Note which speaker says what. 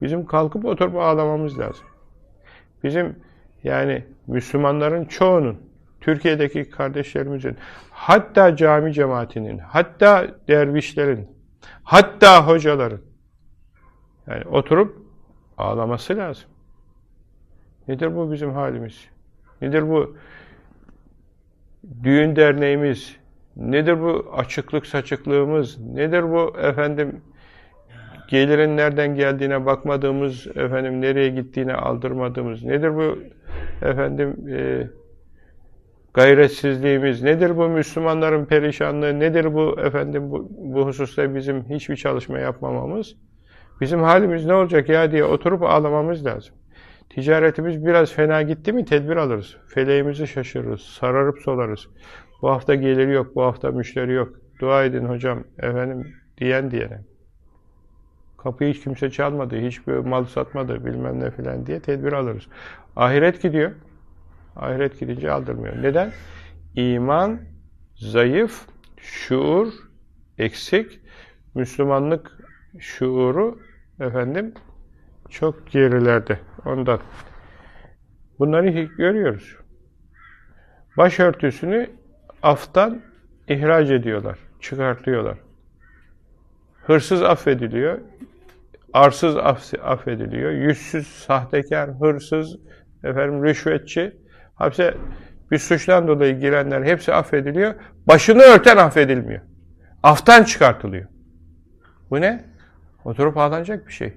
Speaker 1: Bizim kalkıp oturup ağlamamız lazım. Bizim yani Müslümanların çoğunun, Türkiye'deki kardeşlerimizin, hatta cami cemaatinin, hatta dervişlerin, hatta hocaların yani oturup ağlaması lazım. Nedir bu bizim halimiz? Nedir bu düğün derneğimiz? Nedir bu açıklık saçıklığımız? Nedir bu efendim gelirin nereden geldiğine bakmadığımız, efendim nereye gittiğine aldırmadığımız? Nedir bu efendim e, gayretsizliğimiz? Nedir bu Müslümanların perişanlığı? Nedir bu efendim bu, bu hususta bizim hiçbir çalışma yapmamamız? Bizim halimiz ne olacak ya diye oturup ağlamamız lazım. Ticaretimiz biraz fena gitti mi tedbir alırız. Feleğimizi şaşırırız, sararıp solarız. Bu hafta geliri yok, bu hafta müşteri yok. Dua edin hocam, efendim diyen diyene. Kapıyı hiç kimse çalmadı, hiçbir mal satmadı bilmem ne filan diye tedbir alırız. Ahiret gidiyor. Ahiret gidince aldırmıyor. Neden? İman zayıf, şuur eksik, Müslümanlık şuuru efendim çok gerilerde. Ondan. Bunları hi- görüyoruz. Başörtüsünü aftan ihraç ediyorlar, çıkartıyorlar. Hırsız affediliyor, arsız aff- affediliyor, yüzsüz, sahtekar, hırsız, efendim rüşvetçi, hapse bir suçtan dolayı girenler hepsi affediliyor, başını örten affedilmiyor. Aftan çıkartılıyor. Bu ne? Oturup ağlanacak bir şey.